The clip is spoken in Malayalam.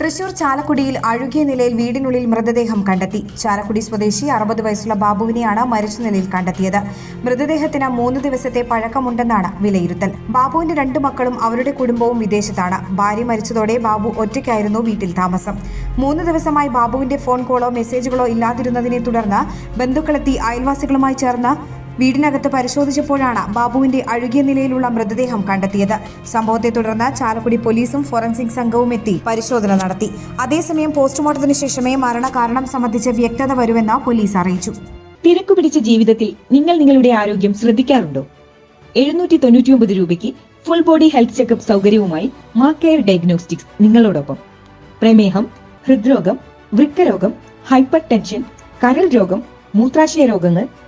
തൃശൂർ ചാലക്കുടിയിൽ അഴുകിയ നിലയിൽ വീടിനുള്ളിൽ മൃതദേഹം കണ്ടെത്തി. ചാലക്കുടി സ്വദേശി അറുപത് വയസ്സുള്ള ബാബുവിനെയാണ് മരിച്ച നിലയിൽ കണ്ടെത്തിയത്. മൃതദേഹത്തിന് മൂന്ന് ദിവസത്തെ പഴക്കമുണ്ടെന്നാണ് വിലയിരുത്തൽ. ബാബുവിന്റെ രണ്ട് മക്കളും അവരുടെ കുടുംബവും വിദേശത്താണ്. ഭാര്യ മരിച്ചതോടെ ബാബു ഒറ്റയ്ക്കായിരുന്നു വീട്ടിൽ താമസം. മൂന്ന് ദിവസമായി ബാബുവിന്റെ ഫോൺ കോളോ മെസ്സേജുകളോ ഇല്ലാതിരുന്നതിനെ തുടർന്ന് ബന്ധുക്കളെത്തി അയൽവാസികളുമായി ചേർന്ന് വീടിനകത്ത് പരിശോധിച്ചപ്പോഴാണ് ബാബുവിന്റെ അഴുകിയ നിലയിലുള്ള മൃതദേഹം കണ്ടെത്തിയത്. സംഭവത്തെ തുടർന്ന് ചാലക്കുടി പോലീസും ഫോറൻസിക് സംഘവും എത്തി പരിശോധന നടത്തി. അതേസമയം പോസ്റ്റ്മോർട്ടത്തിന് ശേഷമേ മരണകാരണം സംബന്ധിച്ച് വ്യക്തത വരുമെന്ന് പോലീസ് അറിയിച്ചു. തിരക്കു പിടിച്ച ജീവിതത്തിൽ നിങ്ങൾ നിങ്ങളുടെ ആരോഗ്യം ശ്രദ്ധിക്കാറുണ്ടോ? എഴുന്നൂറ്റി തൊണ്ണൂറ്റിയൊമ്പത് രൂപയ്ക്ക് ഫുൾ ബോഡി ഹെൽത്ത് ചെക്കപ്പ് സൗകര്യവുമായി മാ കെയർ ഡയഗ്നോസ്റ്റിക്സ് നിങ്ങളോടൊപ്പം. പ്രമേഹം ഹൃദ്രോഗം വൃക്കരോഗം ഹൈപ്പർ ടെൻഷൻ കരൾ രോഗം മൂത്രാശയ രോഗങ്ങൾ